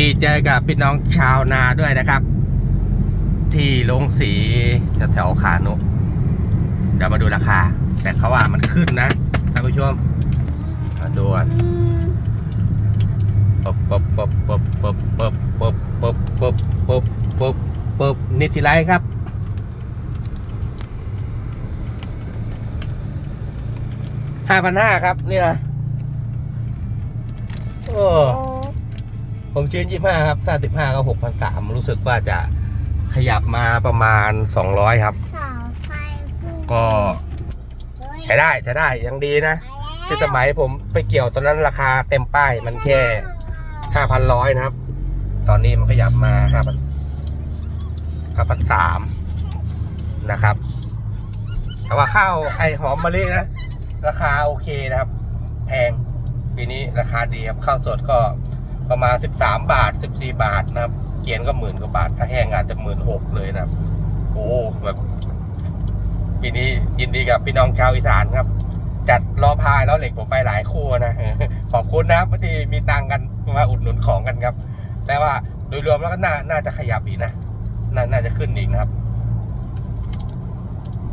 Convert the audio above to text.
ดีใจกับพี่น้องชาวนาด้วยนะครับ ที่ลงสีแถวๆขานุเดี๋ยวมาดูราคา แต่เขาว่ามันขึ้นนะท่านผู้ชมมาดูกันปุ๊บปุ๊บปุ๊บปุ๊บปุ๊บปุ๊บปุ๊บปุ๊บปุ๊บปุ๊บปุ๊บปุ๊บนิติไรครับห้าพันห้าครับ นี่นะโอ้ ผมชื่นยี่ห้าครับถ้าสิบห้าก็หกพันสามรู้สึกว่าจะขยับมาประมาณสองร้อยครับ เสาไฟพุ่งก็ ใช้ได้ใช้ได้ยังดีนะที่สมัยผมไปเกี่ยวตอนนั้นราคาเต็มป้ายมันแค่ห้าพันร้อยนะครับ ตอนนี้มันขยับมาห้าพันห้าพันสามนะครับ แต่ว่าข้าวไอหอมมะลินะ ราคาโอเคนะครับ แพงปีนี้ราคาดีครับข้าวสดก็ ประมาณ 13 บาท 14 บาทนะครับ เกียนก็หมื่นกว่าบาท ถ้าแห้งอาจจะหมื่นหกเลยนะครับ โอ้แบบปีนี้ยินดีกับพี่น้องชาวอีสานครับ จัดรอพายแล้วเหล็กผมไปหลายคู่นะ ขอบคุณนะครับที่มีตังกันมาอุดหนุนของกันครับ แต่ว่าโดยรวมแล้วก็น่าน่าจะขยับอีกนะนาน่าจะขึ้นอีกนะครับ